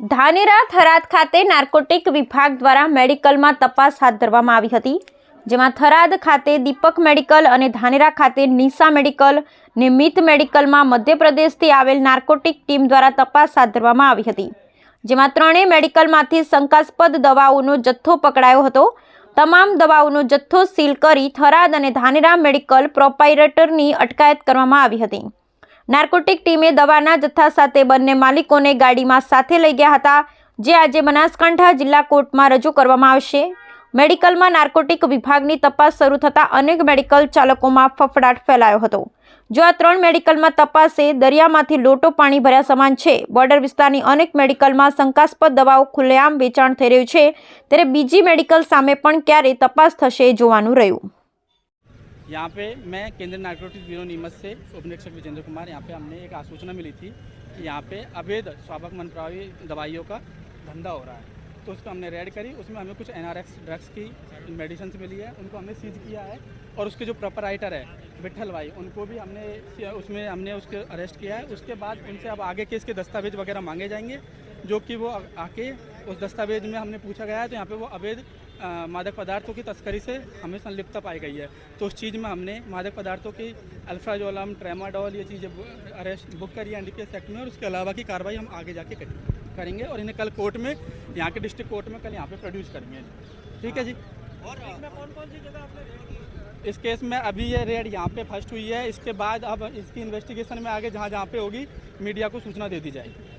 ધાનેરા થરાદ ખાતે નાર્કોટિક વિભાગ દ્વારા મેડિકલમાં તપાસ હાથ ધરવામાં આવી હતી, જેમાં થરાદ ખાતે દીપક મેડિકલ અને ધાનેરા ખાતે નિશા મેડિકલ ને મિત મેડિકલમાં મધ્યપ્રદેશથી આવેલ નાર્કોટિક ટીમ દ્વારા તપાસ હાથ ધરવામાં આવી હતી, જેમાં ત્રણેય મેડિકલમાંથી શંકાસ્પદ દવાઓનો જથ્થો પકડાયો હતો. તમામ દવાઓનો જથ્થો સીલ કરી થરાદ અને ધાનેરા મેડિકલ પ્રોપાઇરેટરની અટકાયત કરવામાં આવી હતી. નાર્કોટિક ટીમે દવાના જથ્થા સાથે બંને માલિકોને ગાડીમાં સાથે લઈ ગયા હતા, જે આજે બનાસકાંઠા જિલ્લા કોર્ટમાં રજૂ કરવામાં આવશે. મેડિકલમાં નાર્કોટિક વિભાગની તપાસ શરૂ થતાં અનેક મેડિકલ ચાલકોમાં ફફડાટ ફેલાયો હતો. જો આ ત્રણ મેડિકલમાં તપાસે, દરિયામાંથી લોટો પાણી ભર્યા સમાન છે. બોર્ડર વિસ્તારની અનેક મેડિકલમાં શંકાસ્પદ દવાઓ ખુલ્લેઆમ વેચાણ થઈ રહ્યું છે. ત્યારે બીજી મેડિકલ સામે પણ ક્યારે તપાસ થશે જોવાનું રહ્યું. यहाँ पे मैं केंद्रीय नार्कोटिक ब्यूरो नीमच से उपनिरीक्षक विजेंद्र कुमार, यहाँ पे हमने एक आसूचना मिली थी कि यहाँ पे अवैध स्वाभक मनप्रावी दवाइयों का धंधा हो रहा है। तो उसको हमने रेड करी, उसमें हमें कुछ एनआरएक्स ड्रग्स की मेडिसिन मिली है, उनको हमने सीज किया है और उसके जो प्रोपराइटर है विठल भाई, उनको भी हमने उसमें हमने उसके अरेस्ट किया है। उसके बाद उनसे अब आगे के दस्तावेज़ वगैरह मांगे जाएँगे, जो कि वो आके उस दस्तावेज़ में हमने पूछा गया है तो यहाँ पे वो अवैध मादक पदार्थों की तस्करी से हमें संलिप्तता पाई गई है। तो उस चीज़ में हमने मादक पदार्थों की अल्फ्राजोलम ट्रेमाडोल ये चीज़ें अरेस्ट बुक करी है एनडीपीएस एक्ट में और उसके अलावा की कार्रवाई हम आगे जाके करेंगे करेंगे और इन्हें कल कोर्ट में यहाँ के डिस्ट्रिक्ट कोर्ट में कल यहाँ पे प्रोड्यूस करेंगे। ठीक है जी? और कौन कौन सी जगह आपने इस केस में अभी ये रेड यहाँ पे फ़र्स्ट हुई है इसके बाद अब इसकी इन्वेस्टिगेशन में आगे जहाँ जहाँ पे होगी मीडिया को सूचना दे दी जाएगी।